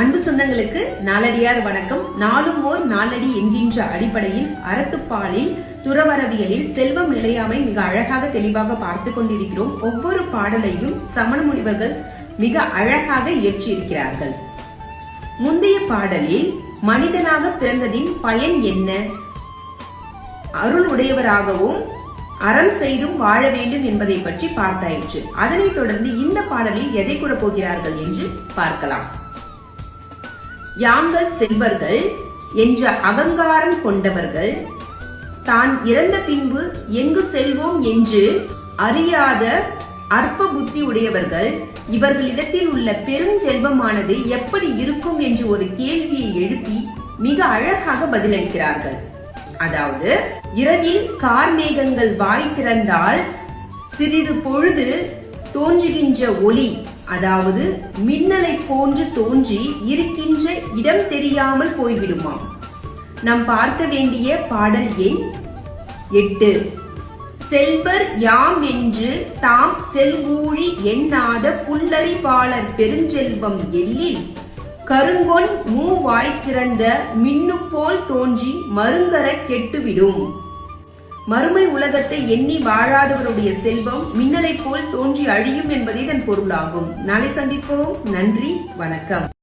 அன்பு சொந்தங்களுக்கு நாளடியார் வணக்கம். நாளும் ஓர் நாளடி என்கின்ற அடிப்படையில் அறத்துப்பாலில் துறவரவியலில் செல்வம் நிலையாமை மிக அழகாக தெளிவாக பார்த்து கொண்டிருக்கிறோம். ஒவ்வொரு பாடலையும் சமண முனிவர்கள் மிக அழகாக இயற்றியிருக்கிறார்கள். முந்தைய பாடலில் மனிதனாக பிறந்ததின் பயன் என்ன? அருள் உடையவராகவும் அறம் செய்தும் வாழ வேண்டும் என்பதை பற்றி பார்த்தாயிற்று. அதனைத் தொடர்ந்து இந்த பாடலில் எதை கூறப் போகிறார்கள் என்று பார்க்கலாம். யாங்கள் செல்வர்கள் என்ற அகங்காரம் கொண்டவர்கள் தான் இறந்த பின்பு எங்கு செல்வோம் என்று அறியாத அற்ப புத்தி உடையவர்கள் இவர்களிடத்தில் உள்ள பெருஞ்செல்வமானது எப்படி இருக்கும் என்று ஒரு கேள்வியை எழுப்பி மிக அழகாக பதிலளிக்கிறார்கள். அதாவது இரவில் கார்மேகங்கள் வாய் திறந்தால் சிறிது பொழுது தோன்றுகின்ற ஒளி அதாவது மின்னலை போன்று தோன்றி இருக்கின்ற இடம் தெரியாமல் போய்விடுமாம் நாம் பார்க்க வேண்டிய பாடல் எண் எட்டு. செல்வர் யாம் என்று தாம் செல்வூழி எண்ணாத புல்லறிவாளர் பெருஞ்செல்வம் எல்லில் கருங்கொன் மூவாய் திறந்த மின்னு போல் தோன்றி மருங்கர கெட்டுவிடும். மறுமை உலகத்தை எண்ணி வாழாதவருடைய செல்வம் மின்னலை போல் தோன்றி அழியும் என்பதே இதன் பொருளாகும். நாளை சந்திப்போம். நன்றி. வணக்கம்.